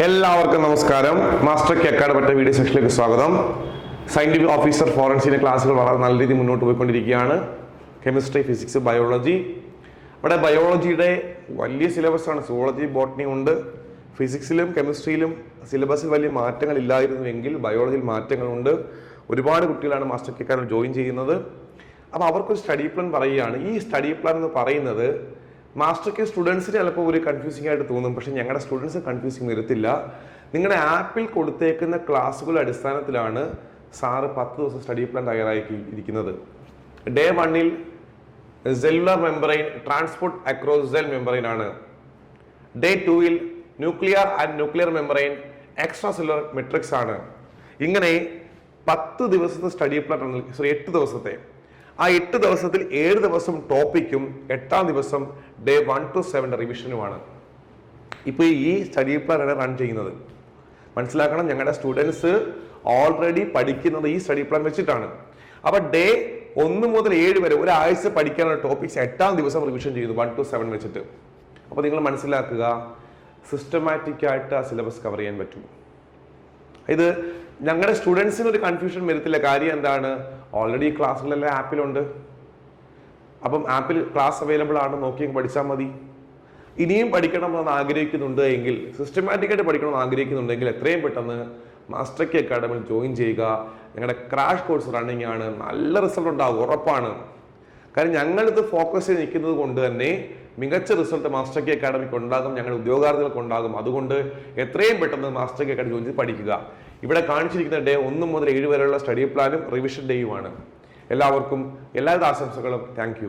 എല്ലാവർക്കും നമസ്കാരം. Master K അക്കാഡമിയുടെ video സെക്ഷനിലേക്ക് സ്വാഗതം. സയന്റിഫിക് ഓഫീസർ ഫോറൻസിന്റെ ക്ലാസ്സുകൾ വളരെ നല്ല രീതിയിൽ മുന്നോട്ട് പോയിക്കൊണ്ടിരിക്കുകയാണ്. കെമിസ്ട്രി ഫിസിക്സ് ബയോളജി ഇവിടെ ബയോളജിയുടെ വലിയ സിലബസാണ് സുവോളജി ബോട്ടണി ഉണ്ട്. ഫിസിക്സിലും കെമിസ്ട്രിയിലും സിലബസിൽ വലിയ മാറ്റങ്ങൾ ഇല്ലായിരുന്നുവെങ്കിൽ ബയോളജിയിൽ മാറ്റങ്ങളുണ്ട് ഒരുപാട് കുട്ടികളാണ് മാസ്റ്റർ കെ അക്കാഡമി ജോയിൻ ചെയ്യുന്നത്. അപ്പോൾ അവർക്കൊരു സ്റ്റഡി പ്ലാൻ പറയുകയാണ്. ഈ സ്റ്റഡി പ്ലാൻ എന്ന് പറയുന്നത് മാസ്റ്റർ കെ സ്റ്റുഡൻസിന് ചിലപ്പോൾ ഒരു കൺഫ്യൂസിംഗ് ആയിട്ട് തോന്നും. പക്ഷേ ഞങ്ങളുടെ സ്റ്റുഡൻസ് കൺഫ്യൂസിങ് വരത്തില്ല. നിങ്ങളുടെ ആപ്പിൽ കൊടുത്തേക്കുന്ന ക്ലാസ്സുകളുടെ അടിസ്ഥാനത്തിലാണ് സാറ് പത്ത് ദിവസം സ്റ്റഡി പ്ലാൻ തയ്യാറാക്കി ഇരിക്കുന്നത്. ഡേ വണ്ണിൽ cellular membrane transport across cell membrane ആണ്. ഡേ ടൂവിൽ nuclear and nuclear membrane extra cellular matrix ആണ്. ഇങ്ങനെ പത്ത് ദിവസത്തെ സ്റ്റഡി പ്ലാൻ സോറി എട്ട് ദിവസത്തെ ആ എട്ട് ദിവസത്തിൽ ഏഴ് ദിവസം ടോപ്പിക്കും എട്ടാം ദിവസം ഡേ വൺ ടു സെവൻ റിവിഷനുമാണ് ഇപ്പോൾ ഈ സ്റ്റഡി പ്ലാനാണ് റൺ ചെയ്യുന്നത്. മനസ്സിലാക്കണം ഞങ്ങളുടെ സ്റ്റുഡൻസ് ഓൾറെഡി പഠിക്കുന്നത് ഈ സ്റ്റഡി പ്ലാൻ വെച്ചിട്ടാണ്. അപ്പൊ ഡേ ഒന്ന് മുതൽ ഏഴ് വരെ ഒരാഴ്ച പഠിക്കാനുള്ള ടോപ്പിക്സ് എട്ടാം ദിവസം റിവിഷൻ ചെയ്യുന്നു വൺ ടു സെവൻ വെച്ചിട്ട്. അപ്പോൾ നിങ്ങൾ മനസ്സിലാക്കുക സിസ്റ്റമാറ്റിക്കായിട്ട് ആ സിലബസ് കവർ ചെയ്യാൻ പറ്റും. ഇത് ഞങ്ങളുടെ സ്റ്റുഡൻസിന് ഒരു കൺഫ്യൂഷൻ വരത്തില്ല. കാര്യം എന്താണ്? ഓൾറെഡി ക്ലാസ്സുകളെല്ലാം ആപ്പിലുണ്ട്. അപ്പം ആപ്പിൽ ക്ലാസ് അവൈലബിൾ ആണ്. നോക്കി പഠിച്ചാൽ മതി. ഇനിയും പഠിക്കണമെന്ന് ആഗ്രഹിക്കുന്നുണ്ട് എങ്കിൽ സിസ്റ്റമാറ്റിക്കായിട്ട് പഠിക്കണമെന്ന് ആഗ്രഹിക്കുന്നുണ്ടെങ്കിൽ എത്രയും പെട്ടെന്ന് മാസ്റ്റർ കെ അക്കാഡമിയിൽ ജോയിൻ ചെയ്യുക. ഞങ്ങളുടെ ക്രാഷ് കോഴ്സ് റണ്ണിങ് ആണ്. നല്ല റിസൾട്ട് ഉണ്ടാകും ഉറപ്പാണ്. കാരണം ഞങ്ങളിത് ഫോക്കസ് ചെയ്ത് നിൽക്കുന്നത് കൊണ്ട് തന്നെ മികച്ച റിസൾട്ട് മാസ്റ്റർ കെ അക്കാഡമിക്ക് ഉണ്ടാകും ഞങ്ങളുടെ ഉദ്യോഗാർത്ഥികൾക്ക് ഉണ്ടാകും അതുകൊണ്ട് എത്രയും പെട്ടെന്ന് മാസ്റ്റർ കെ അക്കാഡമി ചോദിച്ച് പഠിക്കുക. ഇവിടെ കാണിച്ചിരിക്കുന്ന ഡേ ഒന്ന് മുതൽ ഏഴ് വരെയുള്ള സ്റ്റഡി പ്ലാനും റിവിഷൻ ഡേയുമാണ് എല്ലാവർക്കും എല്ലാവിധ ആശംസകളും. താങ്ക്